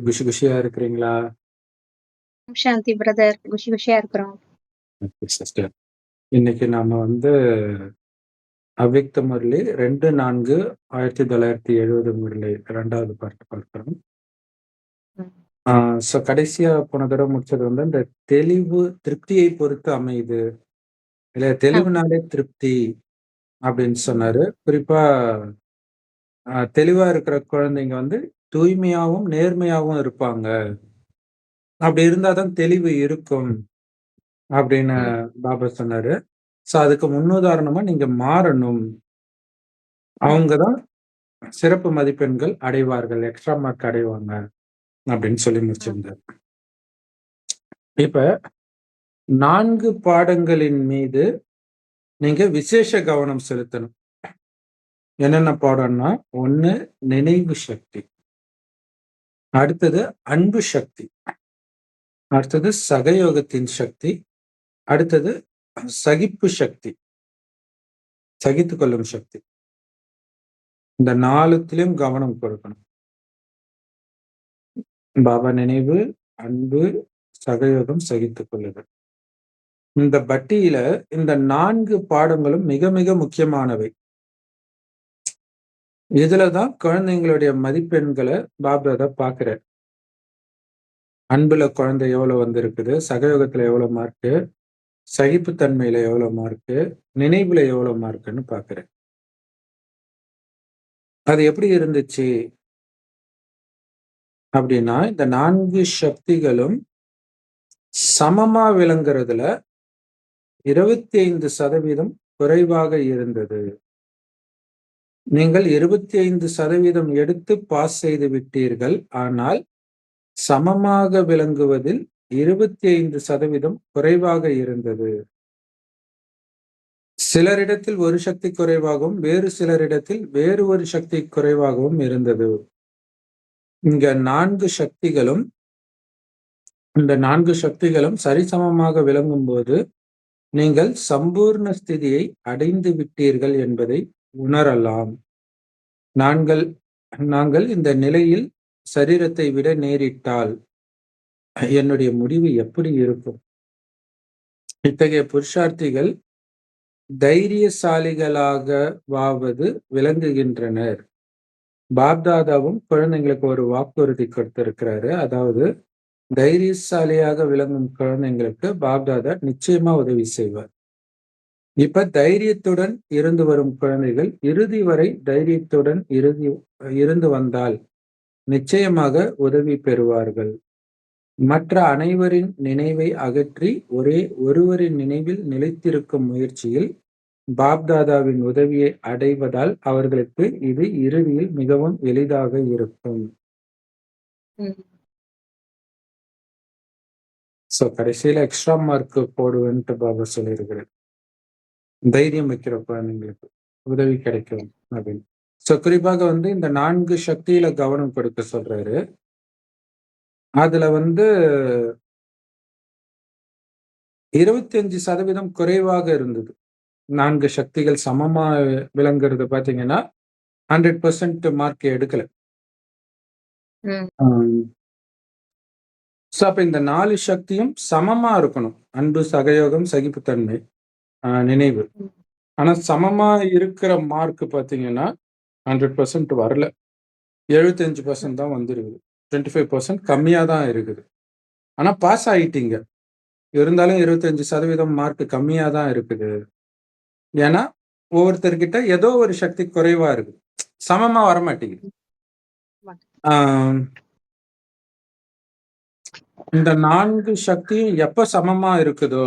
குஷி குஷியா இருக்கிறீங்களா? சாந்தி பிரதர். குஷி குஷியா இருக்கிறோம். சிஸ்டர். இன்னைக்கு நாம வந்து அவ்யக்த முரளி 2, 4, 1970 முரளி 2வது பார்ட் பார்க்கிறோம். ஸோ கடைசியா போன தடவ முடிச்சது வந்து இந்த தெளிவு திருப்தியை பொறுத்து அமையுது. இல்ல. தெளிவுனாலே திருப்தி அப்படின்னு. சொன்னாரு. குறிப்பா தெளிவா இருக்கிற குழந்தைங்க வந்து தூய்மையாவும், நேர்மையாவும் இருப்பாங்க. அப்படி இருந்தா தான் தெளிவு இருக்கும். அப்படின்னு. பாபா சொன்னாரு. ஸோ அதுக்கு முன்னுதாரணமா நீங்க மாறணும். ம். அவங்க தான் சிறப்பு மதிப்பெண்கள் அடைவார்கள். எக்ஸ்ட்ரா மார்க் அடைவாங்க. அப்படின்னு சொல்லி. முடிச்சிருந்தார். இப்ப 4 பாடங்களின் மீது நீங்க விசேஷ கவனம் செலுத்தணும். என்னென்ன பாடம்னா, 1 நினைவு சக்தி. அடுத்தது அன்பு சக்தி. அடுத்தது சகயோகத்தின் சக்தி. அடுத்தது சகிப்பு சக்தி. சகித்து கொள்ளும் சக்தி. இந்த நாலுத்திலையும் கவனம் கொடுக்கணும். பாபா நினைவு, அன்பு, சகயோகம், சகித்துக் கொள்ளுதல். இந்த பட்டியல இந்த நான்கு பாடங்களும் மிக மிக முக்கியமானவை. இதுல தான் குழந்தைங்களுடைய மதிப்பெண்களை பாப்தாதா பார்க்கிறார். அன்புல குழந்தை எவ்வளவு வந்திருக்குது, சகயோகத்துல எவ்வளவு மார்க்கு, சகிப்புத்தன்மையில எவ்வளவு மார்க்கு, நினைவுல எவ்வளவு மார்க்குன்னு பார்க்கிறார். அது எப்படி இருந்துச்சு? அப்படின்னா, இந்த நான்கு சக்திகளும் சமமா விளங்குறதுல 25% குறைவாக இருந்தது. நீங்கள் 25% எடுத்து பாஸ் செய்து விட்டீர்கள். ஆனால் சமமாக விளங்குவதில் 25% குறைவாக இருந்தது. சிலரிடத்தில் ஒரு சக்தி குறைவாகவும், வேறு சிலரிடத்தில் வேறு ஒரு சக்தி குறைவாகவும் இருந்தது. இங்க நான்கு சக்திகளும் இந்த நான்கு சக்திகளும் சரிசமமாக விளங்கும்போது, நீங்கள் சம்பூர்ண ஸ்திதியை அடைந்து விட்டீர்கள் என்பதை உணரலாம். நாங்கள் நாங்கள் இந்த நிலையில் சரீரத்தை விட நேரிட்டால், என்னுடைய முடிவு எப்படி இருக்கும்? இத்தகைய புருஷார்த்திகள் தைரியசாலிகளாகவாவது விளங்குகின்றனர். பாப்தாதாவும் குழந்தைங்களுக்கு ஒரு வாக்குறுதி கொடுத்திருக்கிறாரு. அதாவது தைரியசாலியாக விளங்கும் குழந்தைங்களுக்கு பாப்தாதா நிச்சயமா உதவி செய்வார். இப்ப தைரியத்துடன் இருந்து வரும் குழந்தைகள் இறுதி வரை தைரியத்துடன் இறுதி இருந்து வந்தால் நிச்சயமாக உதவி பெறுவார்கள். மற்ற அனைவரின் நினைவை அகற்றி ஒரே ஒருவரின் நினைவில் நிலைத்திருக்கும் முயற்சியில் பாப்தாதாவின் உதவியை அடைவதால் அவர்களுக்கு இது இறுதியில் மிகவும் எளிதாக இருக்கும். ஸோ கடைசியில எக்ஸ்ட்ரா மார்க் போடுவேன்ட்டு பாபா சொல்லியிருக்கிறார். தைரியம் வைக்கிற குழந்தைங்களுக்கு உதவி கிடைக்கும் அப்படின்னு. ஸோ குறிப்பாக வந்து இந்த 4 சக்தியில கவனம் கொடுக்க சொல்றாரு. அதுல வந்து 25% குறைவாக இருந்தது. 4 சக்திகள் சமமா விளங்குறது பார்த்தீங்கன்னா, 100% மார்க் எடுக்கல. ஸோ அப்ப இந்த 4 சக்தியும் சமமா இருக்கணும். அன்பு, சகயோகம், சகிப்புத்தன்மை, நினைவு. ஆனா சமமா இருக்கிற மார்க் பார்த்தீங்கன்னா, 100% வரல. 75% தான் வந்திருக்குது. 25% கம்மியா தான் இருக்குது. ஆனா பாஸ் ஆயிட்டீங்க. இருந்தாலும் 25% மார்க் கம்மியா தான் இருக்குது. ஏன்னா, ஒவ்வொருத்தர்கிட்ட ஏதோ ஒரு சக்தி குறைவா இருக்கு. சமமா வரமாட்டேங்குது. இந்த 4 சக்தியும் எப்ப சமமா இருக்குதோ,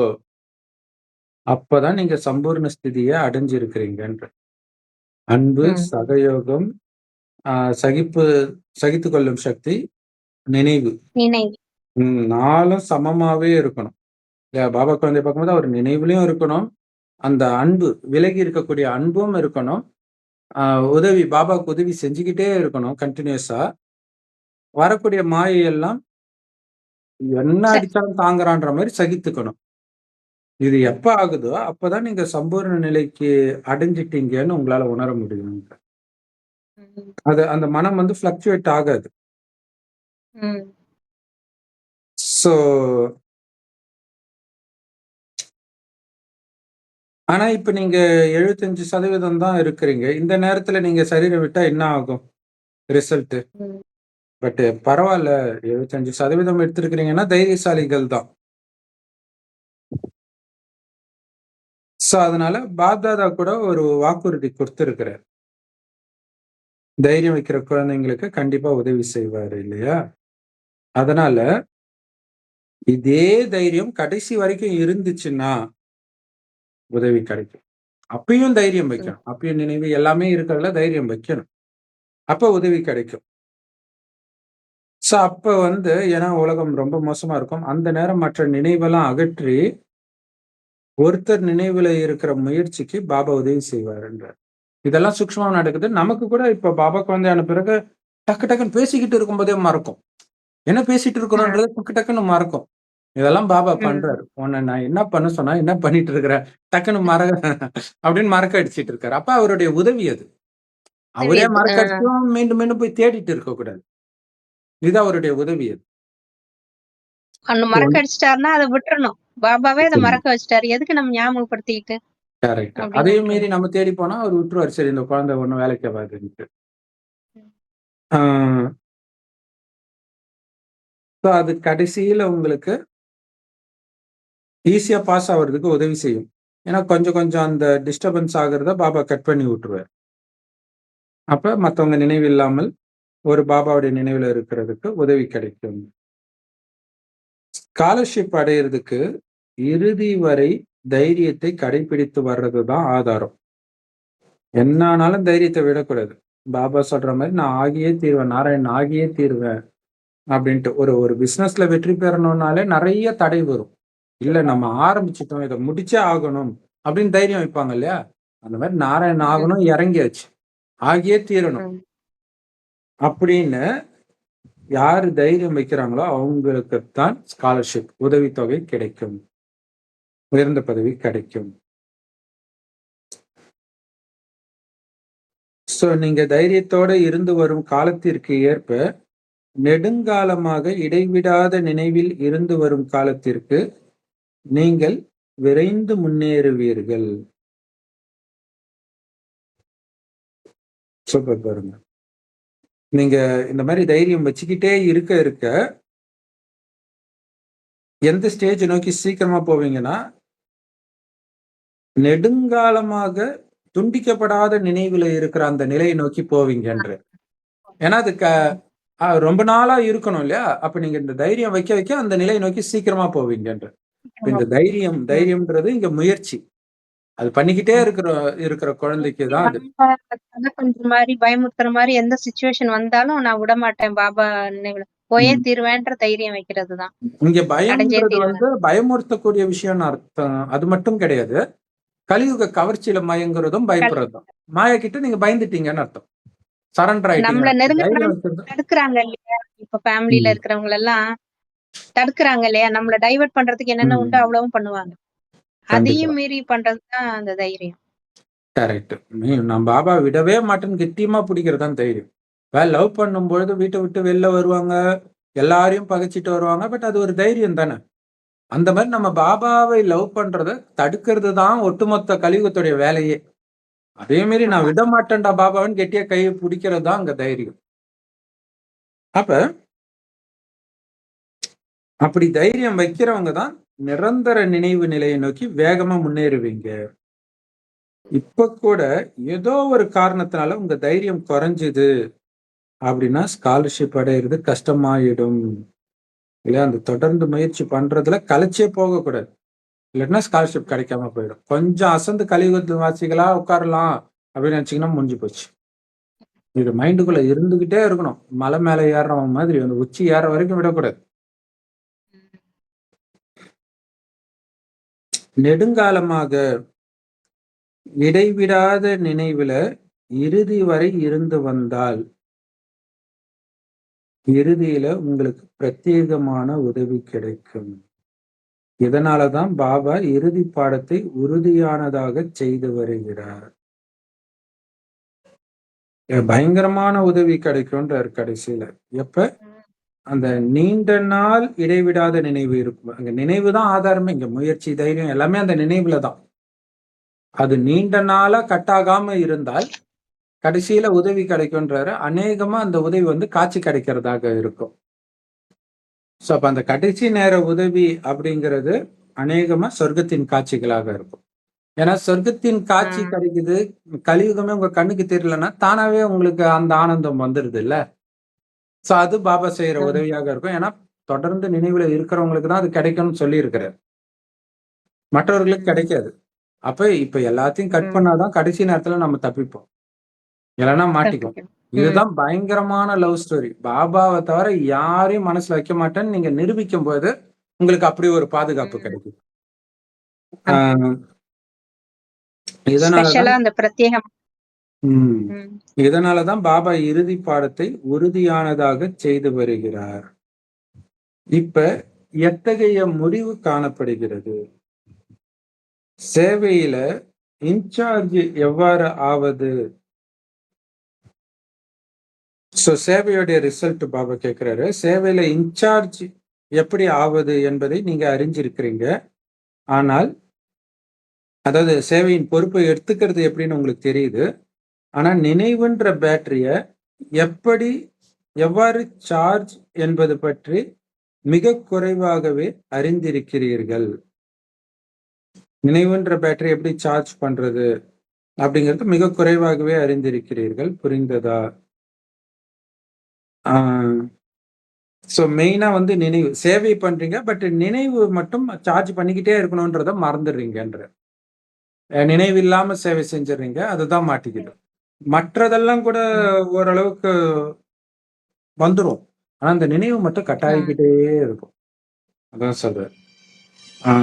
அப்பதான் நீங்க சம்பூர்ண ஸ்திதிய அடைஞ்சிருக்கிறீங்கன்ற. அன்பு, ம். சகயோகம், சகிப்பு சகித்துக் கொள்ளும் சக்தி, நினைவு. நினைவு. ம் 4ம் சமமாவே இருக்கணும். இல்லையா? பாபா குழந்தைய பார்க்கும்போது அவர் நினைவிலும் இருக்கணும். அந்த அன்பு, விலகி இருக்கக்கூடிய அன்பும் இருக்கணும். அ உதவி பாபாவுக்கு உதவி செஞ்சுக்கிட்டே இருக்கணும் கன்டினியூஸா. வரக்கூடிய மாயையெல்லாம் என்ன ச அடிச்சாலும் தாங்குறான்ற மாரி சகித்துக்கணும். இது எப்ப ஆகுதோ, அப்பதான் நீங்க சம்பூர்ண நிலைக்கு அடைஞ்சிட்டீங்கன்னு உங்களால உணர முடியும். அது அந்த மனம் வந்து ஃப்ளக்சுவேட் ஆகாது. ஸோ ஆனா, இப்ப நீங்க 75% தான் இருக்கிறீங்க. இந்த நேரத்துல நீங்க சரீரம் விட்டா என்ன ஆகும்? ரிசல்ட்டு. ம். பட் பரவால்ல. 75% எடுத்திருக்கிறீங்கன்னா தைரியசாலிகள் தான். ஸோ, அதனால பாப்தாதா கூட ஒரு வாக்குறுதி குடுத்திருக்கிறார். தைரியம் வைக்கிற குழந்தைங்களுக்கு கண்டிப்பா உதவி செய்வாரு இல்லையா? அதனால இதே தைரியம் கடைசி வரைக்கும் இருந்துச்சுன்னா உதவி கிடைக்கும். அப்பயும் தைரியம். வைக்கணும். அப்பயும் நினைவு எல்லாமே இருக்கிறதுல தைரியம் வைக்கணும். அப்ப உதவி கிடைக்கும். ஸோ, அப்ப வந்து ஏன்னா உலகம் ரொம்ப மோசமா இருக்கும். அந்த நேரம் மற்ற நினைவெல்லாம் அகற்றி ஒருத்தர் நினைவுல இருக்கிற முயற்சிக்கு பாபா உதவி செய்வாருன்றார். இதெல்லாம் சூக்ஷ்மமா நடக்குது. நமக்கு கூட இப்ப பாபா குழந்தையான பிறகு டக்கு டக்குன்னு பேசிக்கிட்டு இருக்கும்போதே மறக்கும். என்ன பேசிட்டு ஆ. இருக்கிறோன்றது டக்கு டக்குன்னு மறக்கும். இதெல்லாம் பாபா. பண்றாரு. உன்ன நான் என்ன பண்ண சொன்னா, என்ன பண்ணிட்டு இருக்கிற? டக்குன்னு மற அப்படின்னு மறக்க அடிச்சிட்டு இருக்காரு. அப்ப அவருடைய உதவி அது. அவரே. மறக்க. அடிச்சும் மீண்டும் மீண்டும் போய் தேடிட்டு இருக்கக்கூடாது. இது அவருடைய உதவி அது. மறக்க அடிச்சுட்டாருன்னா, அத விட்டுறணும். பாபாவே அத. மறக்க வச்சுட்டாரு. எதுக்கு நம்ம ஞாபகப்படுத்திக்கிட்டு? கரெக்ட். மீறி விட்டுறணும். நம்ம தேடி போனா அவரு விட்டுருவாரு. சரி இந்த குழந்தை ஒண்ணும் வேலைக்கு ஆகாதுன்ட்டு. ஸோ, அது கடைசியில உங்களுக்கு ஈஸியா பாஸ் ஆவறதுக்கு உதவி செய்யும். ஏன்னா கொஞ்சம் கொஞ்சம் அந்த டிஸ்டர்பன்ஸ் ஆகுறத பாபா கட் பண்ணி விட்டுருவாரு. அப்ப மத்தவங்க நினைவு இல்லாமல் ஒரு பாபாவுடைய நினைவுல இருக்கிறதுக்கு உதவி கிடைக்கும். ஸ்காலர்ஷிப் அடையறதுக்கு இறுதி வரை தைரியத்தை கடைபிடித்து வர்றது தான் ஆதாரம். என்ன ஆனாலும் தைரியத்தை விடக்கூடாது. பாபா சொல்ற மாரி நான் ஆகியே தீருவேன். நாராயணன் ஆகியே தீருவேன். அப்படின்ட்டு. ஒரு ஒரு பிசினஸ்ல வெற்றி பெறணும்னாலே நெறைய தடை வரும். இல்ல நம்ம ஆரம்பிச்சுட்டோம். இத முடிச்சே ஆகணும். அப்படின்னு தைரியம் வைப்பாங்க இல்லையா? அந்த மாரி நாராயணன் ம். ஆகணும் இறங்கியாச்சு. ஆகியே தீரணும். அப்படின்னு யாரு தைரியம் வைக்கிறாங்களோ அவங்களுக்கு தான் ஸ்காலர்ஷிப் உதவித்தொகை கிடைக்கும். உயர்ந்த பதவி கிடைக்கும். ஸோ, நீங்க தைரியத்தோட இருந்து வரும் காலத்திற்கு ஏற்ப நெடுங்காலமாக இடைவிடாத நினைவில் இருந்து வரும் காலத்திற்கு நீங்கள் விரைந்து முன்னேறுவீர்கள். சூப்பர் பாருங்க. நீங்க இந்த மாதிரி தைரியம் வச்சுக்கிட்டே இருக்க இருக்க எந்த ஸ்டேஜ் நோக்கி சீக்கிரமா போவீங்கன்னா நெடுங்காலமாக துண்டிக்கப்படாத நினைவுல இருக்கிற அந்த நிலையை நோக்கி போவீங்கன்ற. ஏன்னா அது க ரொம்ப நாளா இருக்கணும் இல்லையா? அப்ப நீங்க இந்த தைரியம் வைக்க வைக்க அந்த நிலையை நோக்கி சீக்கிரமா போவீங்கன்ற. இந்த தைரியம். தைரியம்ன்றது இங்க முயற்சி. அது பண்ணிக்கிட்டே. இருக்கிற இருக்கிற குழந்தைக்கு தான் அது. பண்ற மாரி, பயமுறுத்துற மாரி எந்த சிச்சுவேஷன் வந்தாலும் நான் விடமாட்டேன் பாபா நினைவுல. போயே. தீருவேன்ற தைரியம் வைக்கிறது தான். இங்க தீருவேன். வந்து பயமுறுத்தக்கூடிய விஷயம்னு அர்த்தம். அது மட்டும் கிடையாது. கலியுக கவர்ச்சியில மயங்குறதும், பயப்படுறதும். மாயா கிட்ட நீங்க பயந்துட்டீங்கன்னு அர்த்தம். சரண்டர் தடுக்குறாங்க இல்லையா? இப்ப ஃபேமிலில ம். இருக்கிறவங்க எல்லாம் தடுக்குறாங்க இல்லையா? நம்மள டைவர்ட் பண்றதுக்கு என்னென்ன உண்டோ. அவ்வளவும் பண்ணுவாங்க. அதையும் மீறி பண்றது தான் அந்த தைரியம். கரெக்ட். நான் பாபா விடவே மாட்டேன்னு கெட்டியமா பிடிக்கிறது தான் தைரியம். இப்ப லவ் பண்ணும்பொழுது வீட்ட விட்டு வெளில வருவாங்க. எல்லாரையும் பகைச்சிட்டு வருவாங்க. பட் அது ஒரு தைரியம் தானே. அந்த மாரி நம்ம பாபாவை லவ் பண்றத தடுக்கிறது தான் ஒட்டுமொத்த கலியுகத்துடைய வேலையே. அதே மாரி நான். விட மாட்டேன்டா பாபாவன்னு கெட்டியா கைய புடிக்கிறது தான் அங்க தைரியம். அப்ப அப்படி தைரியம் வைக்கிறவங்க தான் நிரந்தர நினைவு நிலையை நோக்கி வேகமா முன்னேறுவீங்க. இப்ப கூட ஏதோ ஒரு காரணத்தினால உங்க தைரியம் குறைஞ்சுது அப்படின்னா ஸ்காலர்ஷிப் அடையிறது கஷ்டமாயிடும். இல்லையா? அந்த தொடர்ந்து முயற்சி பண்றதுல கலைச்சே போகக்கூடாது. இல்லைன்னா ஸ்காலர்ஷிப் கிடைக்காம போயிடும். கொஞ்சம் அசந்து கலியுகத்து வாசிகளா உட்காரலாம் அப்படின்னு நினைச்சீங்கன்னா முடிஞ்சு போச்சு. இது மைண்டுக்குள்ள இருந்துகிட்டே இருக்கணும். மலை மேல ஏறுற மாதிரி அந்த உச்சி ஏற வரைக்கும் விடக்கூடாது. நெடுங்காலமாக இடைவிடாத நினைவுல இறுதி வரை இருந்து வந்தால் இறுதியில உங்களுக்கு பிரத்யேகமான உதவி கிடைக்கும். இதனால தான் பாபா இறுதி பாடத்தை உறுதியானதாக செய்து வருகிறார். பயங்கரமான உதவி கிடைக்கும்ன்றார் கடைசியில. எப்ப? அந்த நீண்ட நாள் இடைவிடாத நினைவு இருக்கும். அங்க நினைவு தான் ஆதாரமே. இங்க முயற்சி, தைரியம் எல்லாமே அந்த நினைவுல தான். அது நீண்ட நாளா கட்டாகாம இருந்தால், கடைசியில உதவி கிடைக்கும்ன்றாரு. அநேகமா அந்த உதவி வந்து காட்சி கிடைக்கிறதாக இருக்கும். ஸோ, அப்ப அந்த கடைசி நேர உதவி அப்படிங்கிறது அநேகமா சொர்க்கத்தின் காட்சிகளாக இருக்கும். ஏன்னா, சொர்க்கத்தின் காட்சி. கிடைக்குது. கலியுகமே உங்க கண்ணுக்கு தெரியலன்னா, தானாவே உங்களுக்கு அந்த ஆனந்தம் வந்துருதுல்ல. ஸோ, அது பாபா செய்ற ம். உதவியாக இருக்கும். ஏன்னா, தொடர்ந்து நினைவுல இருக்கிறவங்களுக்கு தான் அது கிடைக்கும்னு சொல்லியிருக்கிறார். மற்றவர்களுக்கு. கிடைக்காது. அப்ப இப்ப எல்லாத்தையும் கட் ம். பண்ணா தான் கடைசி நேரத்துல நம்ம தப்பிப்போம். இல்லன்னா மாட்டிக்குவோம். தப்பிக்கும். ம். இதுதான் பயங்கரமான லவ் ஸ்டோரி. பாபாவ தவிர யாரையும் மனசுல வைக்க மாட்டேன்னு நீங்க நிரூபிக்கும்போது, உங்களுக்கு அப்படி ஒரு பாதுகாப்பு. கிடைக்கும். ஆ. ஆ. இதனால ஸ்பெஷலா தான் அந்த பிரத்யேகம். ம். ம். இதனால தான் பாபா இறுதி பாடத்தை உறுதியானதாகச் செய்து வருகிறார். இப்ப எத்தகைய முடிவு காணப்படுகிறது? சேவையில இன்சார்ஜ் எவ்வாறு ஆவது? ஸோ, சேவையுடைய ரிசல்ட் பாபா கேட்குறாரு சேவையில் இன்சார்ஜ் எப்படி ஆவது என்பதை நீங்கள் அறிஞ்சிருக்கிறீங்க. ஆனால் அதாவது சேவையின் பொறுப்பை எடுத்துக்கிறது எப்படின்னு உங்களுக்கு தெரியுது. ஆனால் நினைவுன்ற பேட்டரியை எப்படி எவ்வாறு சார்ஜ் என்பது பற்றி மிக குறைவாகவே அறிந்திருக்கிறீர்கள். நினைவுன்ற பேட்டரி எப்படி சார்ஜ் பண்ணுறது அப்படிங்கிறது மிகக் குறைவாகவே அறிந்திருக்கிறீர்கள். புரிந்ததா? ஸோ, மெயினா வந்து நினைவு. சேவை பண்றீங்க. பட் நினைவு மட்டும் சார்ஜ் பண்ணிக்கிட்டே இருக்கணும்ன்றத மறந்துடுறீங்கன்றார். அ நினைவில்லாம சேவை செஞ்சுடுறீங்க. அதுதான் மாட்டிக்குது. மற்றதெல்லாம் கூட. ஓரளவுக்கு வந்துரும். ஆனா அந்த நினைவு மட்டும் கட் ம். ஆகிக்கிட்டே இருக்கும். அதான். ஆ.